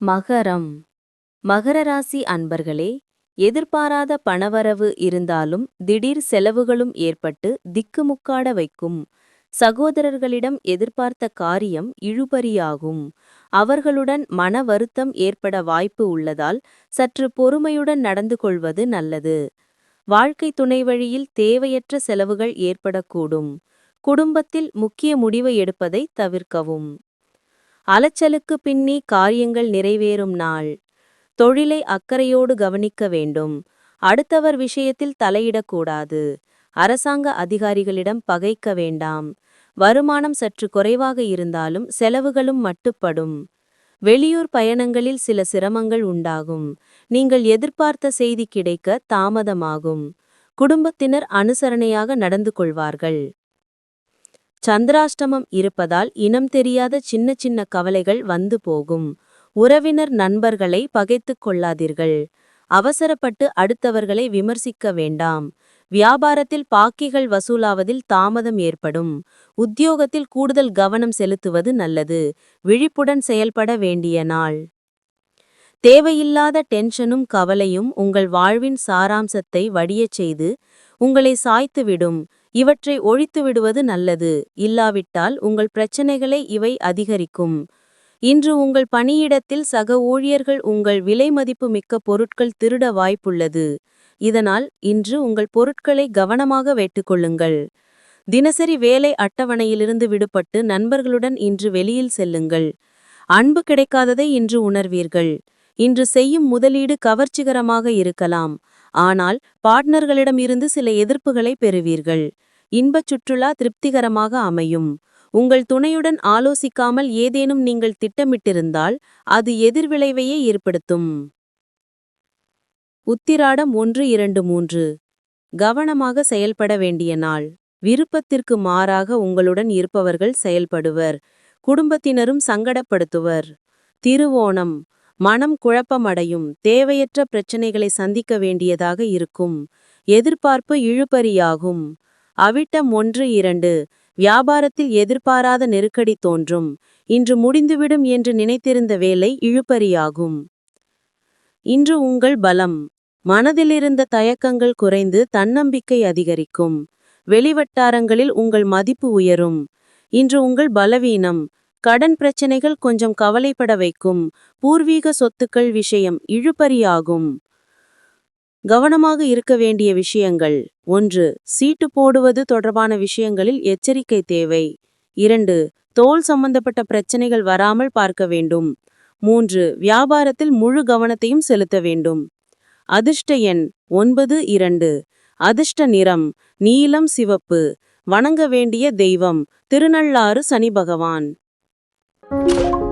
மகரம். மகர ராசி அன்பர்களே எதிர்பாராத பணவரவு இருந்தாலும் திடீர் செலவுகளும் ஏற்பட்டு திக்குமுக்காட வைக்கும். சகோதரர்களிடம் எதிர்பார்த்த காரியம் இழுபறியாகும். அவர்களுடன் மன வருத்தம் ஏற்பட வாய்ப்பு உள்ளதால் சற்று பொறுமையுடன் நடந்து கொள்வது நல்லது. வாழ்க்கை துணை வழியில் தேவையற்ற செலவுகள் ஏற்படக்கூடும். குடும்பத்தில் முக்கிய முடிவை எடுப்பதை தவிர்க்கவும். அலைச்சலுக்கு பின்னி காரியங்கள் நிறைவேறும் நாள். தொழிலை அக்கறையோடு கவனிக்க வேண்டும். அடுத்தவர் விஷயத்தில் தலையிடக்கூடாது. அரசாங்க அதிகாரிகளிடம் பகைக்க வேண்டாம். வருமானம் சற்று குறைவாக இருந்தாலும் செலவுகளும் மட்டுப்படும். வெளியூர் பயணங்களில் சில சிரமங்கள் உண்டாகும். நீங்கள் எதிர்பார்த்த செய்தி கிடைக்க தாமதமாகும். குடும்பத்தினர் அனுசரணையாக நடந்து கொள்வார்கள். சந்திராஷ்டமம் இருப்பதால் இனம் தெரியாத சின்ன சின்ன கவலைகள் வந்து போகும். உறவினர் நண்பர்களை பகைத்து கொள்ளாதீர்கள். அவசரப்பட்டு அடுத்தவர்களை விமர்சிக்க வேண்டாம். வியாபாரத்தில் பாக்கிகள் வசூலாவதில் தாமதம் ஏற்படும். உத்தியோகத்தில் கூடுதல் கவனம் செலுத்துவது நல்லது. விழிப்புடன் செயல்பட வேண்டிய நாள். தேவையில்லாத டென்ஷனும் கவலையும் உங்கள் வாழ்வின் சாராம்சத்தை வடியச் செய்து உங்களை சாய்த்துவிடும். இவற்றை ஒழித்து விடுவது நல்லது. இல்லாவிட்டால் உங்கள் பிரச்சனைகளை இவை அதிகரிக்கும். இன்று உங்கள் பணியிடத்தில் சக ஊழியர்கள் உங்கள் விலை மதிப்பு மிக்க பொருட்கள் திருட வாய்ப்புள்ளது. இதனால் இன்று உங்கள் பொருட்களை கவனமாக வைத்துக்கொள்ளுங்கள் தினசரி வேலை அட்டவணையிலிருந்து விடுபட்டு நண்பர்களுடன் இன்று வெளியில் செல்லுங்கள். அன்பு கிடைக்காததை இன்று உணர்வீர்கள். இன்று செய்யும் முதலீடு கவர்ச்சிகரமாக இருக்கலாம். ஆனால் பார்ட்னர்களிடமிருந்து சில எதிர்ப்புகளை பெறுவீர்கள். இன்பச் சுற்றுலா திருப்திகரமாக அமையும். உங்கள் துணையுடன் ஆலோசிக்காமல் ஏதேனும் நீங்கள் திட்டமிட்டிருந்தால் அது எதிர்விளைவையே ஏற்படுத்தும். உத்திராடம் ஒன்று இரண்டு மூன்று. கவனமாக செயல்பட வேண்டிய நாள். விருப்பத்திற்கு மாறாக உங்களுடன் இருப்பவர்கள் செயல்படுவர். குடும்பத்தினரும் சங்கடப்படுத்துவர். திருவோணம். மனம் குழப்பமடையும் தேவையற்ற பிரச்சனைகளை சந்திக்க வேண்டியதாக இருக்கும். எதிர்பார்ப்பு இழுபறியாகும். அவிட்டம் ஒன்று இரண்டு. வியாபாரத்தில் எதிர்பாராத நெருக்கடி தோன்றும். இன்று முடிந்துவிடும் என்று நினைத்திருந்த வேலை இழுபறியாகும். இன்று உங்கள் பலம். மனதிலிருந்த தயக்கங்கள் குறைந்து தன்னம்பிக்கை அதிகரிக்கும். வெளிவட்டாரங்களில் உங்கள் மதிப்பு உயரும். இன்று உங்கள் பலவீனம். கடன் பிரச்சனைகள் கொஞ்சம் கவலைப்பட வைக்கும். பூர்வீக சொத்துக்கள் விஷயம் இழுபறியாகும். கவனமாக இருக்க வேண்டிய விஷயங்கள். ஒன்று சீட்டு போடுவது தொடர்பான விஷயங்களில் எச்சரிக்கை தேவை. இரண்டு தோல் சம்பந்தப்பட்ட பிரச்சனைகள் வராமல் பார்க்க வேண்டும். மூன்று வியாபாரத்தில் முழு கவனத்தையும் செலுத்த வேண்டும். அதிர்ஷ்ட எண் ஒன்பது இரண்டு. அதிர்ஷ்ட நிறம் நீலம் சிவப்பு. வணங்க வேண்டிய தெய்வம் திருநள்ளாறு சனி பகவான். Thank you.